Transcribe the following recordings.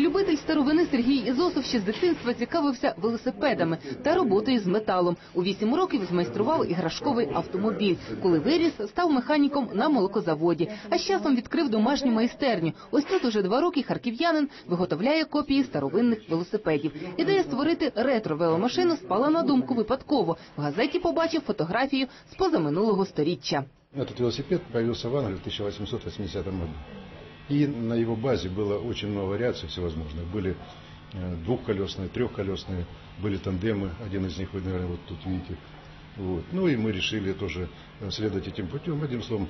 Любитель старовини Сергій Ізосов ще з дитинства цікавився велосипедами та роботою з металом. У вісім років змайстрував іграшковий автомобіль. Коли виріс, став механіком на молокозаводі. А з часом відкрив домашню майстерню. Ось тут уже два роки харків'янин виготовляє копії старовинних велосипедів. Ідея створити ретро-веломашину спала на думку випадково. В газеті побачив фотографію з позаминулого сторіччя. Этот велосипед появился в Англии в 1880 году. И на его базе было очень много вариаций всевозможных. Были э, двухколесные, трехколесные, были тандемы. Один из них вы, наверное, вот тут видите. Вот. Ну и мы решили тоже э, следовать этим путем. Одним словом,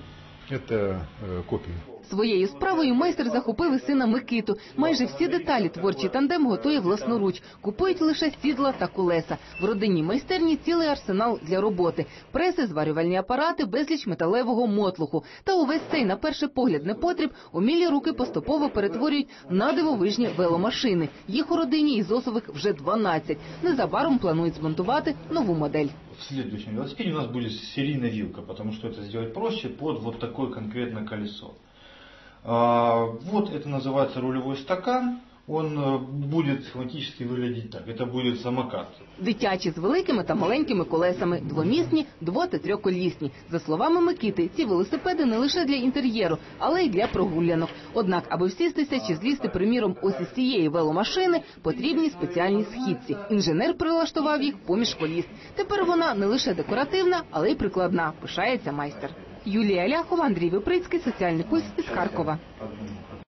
это э, копии. Своєю справою майстер захопив і сина Микиту. Майже всі деталі творчий тандем готує власноруч. Купують лише сідла та колеса. В родинній майстерні цілий арсенал для роботи. Преси, зварювальні апарати, безліч металевого мотлуху. Та увесь цей, на перший погляд, непотріб, умілі руки поступово перетворюють на дивовижні веломашини. Їх у родині Ізосових вже 12. Незабаром планують змонтувати нову модель В следующем велосипеде у нас будет серийная вилка, потому что это сделать проще под вот такое конкретно колесо. А, Вот это называется рулевой стакан. Он э, будет схематически выглядеть так. Это будет самокат. Дитячі з великими та маленькими колесами, двомісні, дво- та трьохколісні. За словами Микити, ці велосипеди не лише для інтер'єру, але й для прогулянок. Однак, аби всістися чи злізти, приміром, ось із цієї веломашини, потрібні спеціальні східці. Інженер прилаштував їх поміж коліс. Тепер вона не лише декоративна, але й прикладна. Пишається майстер. Юлія Ляхова, Андрій Виприцький, соціальний пульс із Харкова. Одну.